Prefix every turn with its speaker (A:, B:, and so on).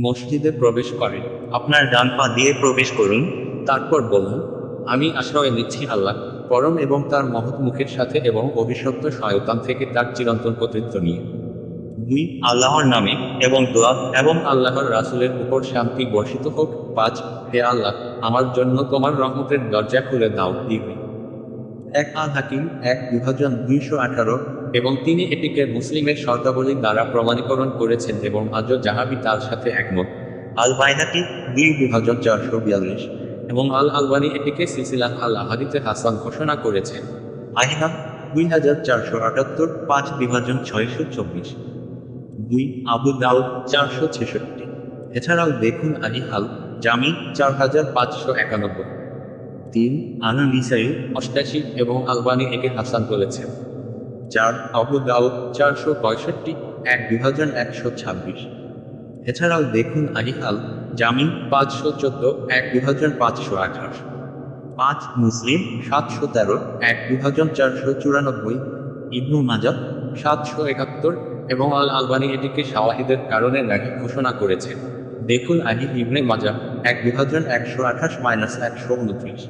A: মসজিদে প্রবেশ করেন।
B: আপনার ডান পা দিয়ে প্রবেশ করুন,
A: তারপর বলুন, আমি আশ্রয় নিচ্ছি আল্লাহ, পরম এবং তার মহৎ মুখের সাথে এবং অভিশপ্ত শয়তান থেকে তার চিরন্তন কর্তৃত্ব নিয়ে। দুই,
B: আল্লাহর নামে এবং দোয়া
A: এবং আল্লাহর রাসুলের উপর শান্তি বর্ষিত হোক। পাঁচ, হে আল্লাহ, আমার জন্য তোমার রহমতের দরজা খুলে দাও। দিবে এক আল হাকিম, এক বিভাজন দুইশো আঠারো এবং তিনি এটিকে মুসলিমের শর্তাবলী দ্বারা প্রমাণীকরণ করেছেন এবং আজও জাহাবি তার সাথে একমত।
B: আল বাইহাকি,
A: দুই বিভাজন চারশো বিয়াল্লিশ এবং আল আলবানি এটিকে সিলসিলা আল আহাদিতে হাসান ঘোষণা করেছেন।
B: আহিনাম, দুই হাজার চারশো আটাত্তর, পাঁচ বিভাজন ছয়শো চব্বিশ।
A: দুই আবু দাউদ, চারশো ছেষট্টি। এছাড়াও দেখুন আলী হাল জামি চার হাজার পাঁচশো একানব্বই। তিন
B: আনু নিসাই
A: অষ্টাশি এবং আলবানি একে হাসান বলেছেন চার আবু দাউদ চারশো পঁয়ষট্টি, এক বিভাজন একশো ছাব্বিশ। এছাড়াও দেখুন আলী হাল জামি পাঁচশো চোদ্দ, এক বিভাজন পাঁচশো আঠাশ।
B: পাঁচ মুসলিম
A: সাতশো তেরো, এক বিভাজন চারশো চুরানব্বই। ইবনু মাজা সাতশো একাত্তর এবং আল আলবানি এটিকে শাওয়াহিদের কারণে নাকি ঘোষণা করেছে। দেখুন আহি ইবনে মাজা এক বিভাজন একশো আঠাশ মাইনাস একশো উনত্রিশ।